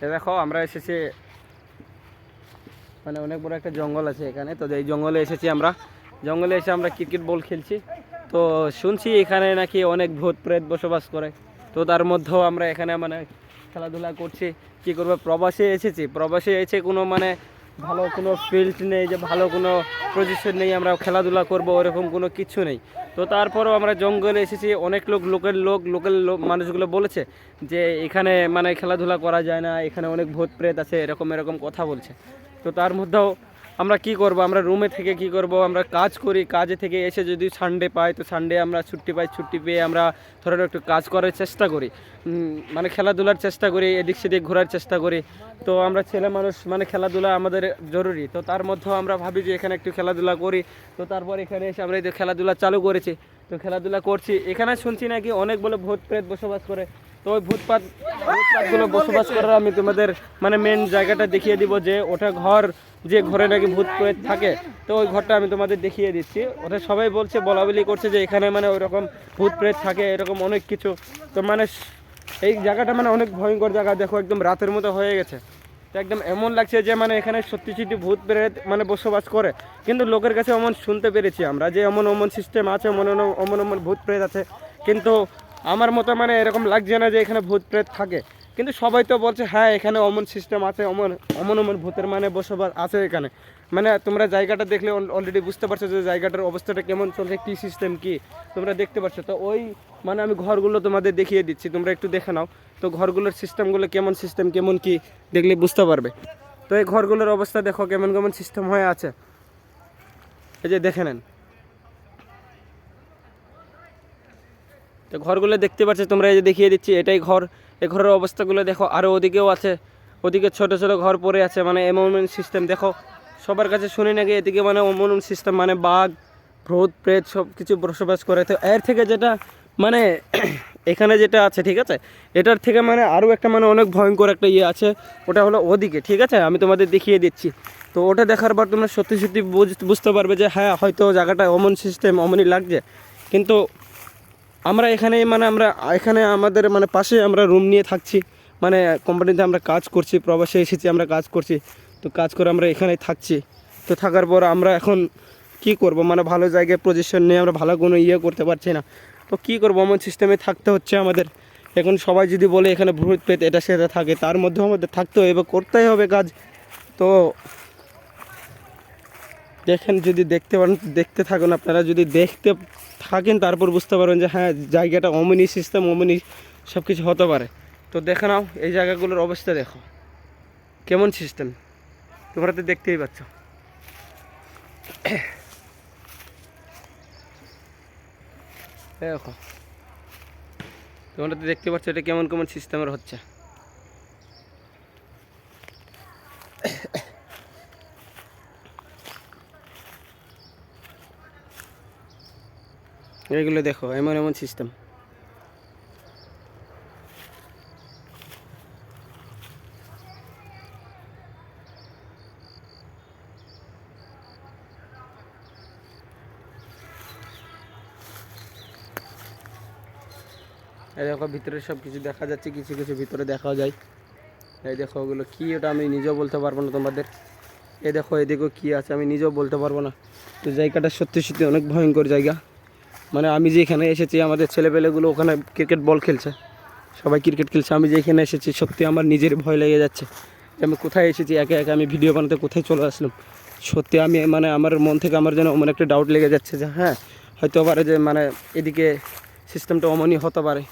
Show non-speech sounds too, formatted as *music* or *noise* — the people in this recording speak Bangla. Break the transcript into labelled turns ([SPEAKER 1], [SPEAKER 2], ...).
[SPEAKER 1] দেখো, আমরা এসেছি। মানে অনেক বড় একটা জঙ্গল আছে এখানে। তো এই জঙ্গলে এসেছি আমরা। জঙ্গলে এসে আমরা ক্রিকেট বল খেলছি। তো শুনছি এখানে নাকি অনেক ভূত প্রেত বসবাস করে। তো তার মধ্যেও আমরা এখানে মানে খেলাধুলা করছি। কি করব? প্রবাসে এসেছি। প্রবাসে এসে কোনো মানে ভালো কোনো ফিল্ড নেই, যে ভালো কোনো পজিশন নেই, আমরা খেলাধুলা করব, ওরকম কোনো কিছু নেই। তো তারপরও আমরা জঙ্গলে এসেছি, অনেক লোক, লোকের লোক লোকের লোক, মানুষগুলো বলেছে যে এখানে মানে খেলাধুলা করা যায় না, এখানে অনেক ভূত প্রেত আছে, এরকম এরকম কথা বলছে। তো তার মধ্যেও আমরা কি করব? আমরা রুমে থেকে কি করব? আমরা কাজ করি, কাজে থেকে এসে যদি সানডে পাই, তো সানডে আমরা ছুটি পাই, ছুটি পেয়ে আমরা ধরেন একটু কাজ করার চেষ্টা করি। মানে খেলাধুলার চেষ্টা করি, এদিক সেদিক ঘোরার চেষ্টা করি। তো আমরা ছেলে মানুষ মানে খেলাধুলা আমাদের জরুরি। তো তার মধ্যেও আমরা ভাবি যে এখানে একটু খেলাধুলা করি। তো তারপর এখানে এসে আমরা এই খেলাধুলা চালু করেছি। তো খেলাধুলা করছি। এখানে শুনছি নাকি অনেক বলে ভূত প্রেত বসবাস করে। তো ওই ভূতপাত ভূতপাতগুলো বসবাস করার আমি তোমাদের মানে মেন জায়গাটা দেখিয়ে দিব যে ওটা ঘর যে ঘরে নাকি ভূত প্রেত থাকে, তো ওই ঘরটা আমি তোমাদের দেখিয়ে দিচ্ছি। ওটা সবাই বলছে বলা বলি করছে যে এখানে মানে ওই রকম ভূত প্রেত থাকে, এরকম অনেক কিছু। তো মানে এই জায়গাটা মানে অনেক ভয়ঙ্কর জায়গা, দেখো একদম রাতের মতো হয়ে গেছে। তো একদম এমন লাগছে যে মানে এখানে সত্যি সত্যি ভূত প্রেত মানে বসবাস করে। কিন্তু লোকের কাছে অমন শুনতে পেরেছি আমরা যে অমন অমন সিস্টেম আছে অমন, অমন- অমন ভূত প্রেত আছে। কিন্তু আমার মতো মানে এরকম লাগছে না যে এখানে ভূত প্রেত থাকে। কিন্তু সবাই তো বলছে হ্যাঁ এখানে অমন সিস্টেম আছে, অমন অমন অমন ভূতের মানে বসবাস আছে এখানে। মানে তোমরা জায়গাটা দেখলে অলরেডি বুঝতে পারছ যে জায়গাটার অবস্থাটা কেমন চলছে, কী সিস্টেম কী? তোমরা দেখতে পাচ্ছ তো ওই মানে আমি ঘরগুলো তোমাদের দেখিয়ে দিচ্ছি, তোমরা একটু দেখে নাও। তো ঘরগুলোর সিস্টেমগুলো কেমন সিস্টেম কেমন কি, দেখলে বুঝতে পারবে। তো এই ঘরগুলোর অবস্থা দেখো, কেমন কেমন সিস্টেম হয়ে আছে। এই যে দেখে নেন। তো ঘরগুলো দেখতে পাচ্ছ, তোমরা এই যে দেখিয়ে দিচ্ছি, এটাই ঘর। এই ঘরের অবস্থাগুলো দেখো আরও ওদিকেও আছে। ওদিকে ছোট ছোট ঘর পড়ে আছে মানে এমন সিস্টেম দেখো। সবার কাছে শুনি নাকি এদিকে মানে অমন সিস্টেম মানে বাঘ, ভূত, প্রেত সব কিছু বসবাস করে। তো এর থেকে যেটা মানে *clears throat* এখানে যেটা আছে, ঠিক আছে? এটার থেকে মানে আরও একটা মানে অনেক ভয়ঙ্কর একটা ইয়ে আছে। ওটা হলো ওদিকে, ঠিক আছে? আমি তোমাদের দেখিয়ে দিচ্ছি। তো ওটা দেখার পর তোমরা সত্যি সত্যি বুঝ- বুঝতে পারবে যে হ্যাঁ হয়তো জায়গাটা অমন সিস্টেম অমনই লাগছে। কিন্তু আমরা এখানে মানে আমরা, এখানে আমাদের মানে পাশে আমরা রুম নিয়ে থাকছি। মানে কোম্পানিতে আমরা কাজ করছি, প্রবাসে এসেছি, আমরা কাজ করছি। তো কাজ করে আমরা এখানে থাকছি। তো থাকার পর আমরা এখন কি করব? মানে ভালো জায়গায় পজিশন নিয়ে আমরা ভালো কোনো ইয়ে করতে পারছি না। তো কি করব? এমন সিস্টেমে থাকতে হচ্ছে আমাদের। এখন সবাই যদি বলে এখানে ভূত পেত এটা সেটা থাকে, তার মধ্যেও আমাদের থাকতে হবে করতেই হবে কাজ। তো দেখেন, যদি দেখতে পারেন দেখতে থাকুন, আপনারা যদি দেখতে থাকেন, তারপর বুঝতে পারবেন যে হ্যাঁ জায়গাটা অমনি সিস্টেম অমনি সব কিছু হতে পারে। তো দেখে নাও, এই জায়গাগুলোর অবস্থা দেখো। কেমন সিস্টেম তোমরা তো দেখতেই পাচ্ছ। দেখো। তোমরা তো দেখতে পাচ্ছ এটা কেমন কেমন সিস্টেমের হচ্ছে। এগুলো দেখো, এমন এমন সিস্টেম এই দেখো, ভিতরে সব কিছু দেখা যাচ্ছে, কিছু কিছু ভিতরে দেখা যায়। এই দেখো, ওগুলো কী ওটা আমি নিজেও বলতে পারব না তোমাদের। এই দেখো, এদিকেও কী আছে, আমি নিজেও বলতে পারব না। তো জায়গাটা সত্যি সত্যি অনেক ভয়ঙ্কর জায়গা। মানে আমি যেখানে এসেছি, আমাদের ছেলেপেলেগুলো ওখানে ক্রিকেট বল খেলছে। সবাই ক্রিকেট খেলছে। আমি যেখানে এসেছি, সত্যি আমার নিজের ভয় লেগে যাচ্ছে যে আমি কোথায় এসেছি, একে একে আমি ভিডিও বানাতে কোথায় চলে আসলাম। সত্যি আমি মানে আমার মন থেকে আমার যেন অমন একটা ডাউট লেগে যাচ্ছে যে হ্যাঁ হয়তো পারে যে মানে এদিকে সিস্টেমটা অমনই হতে পারে।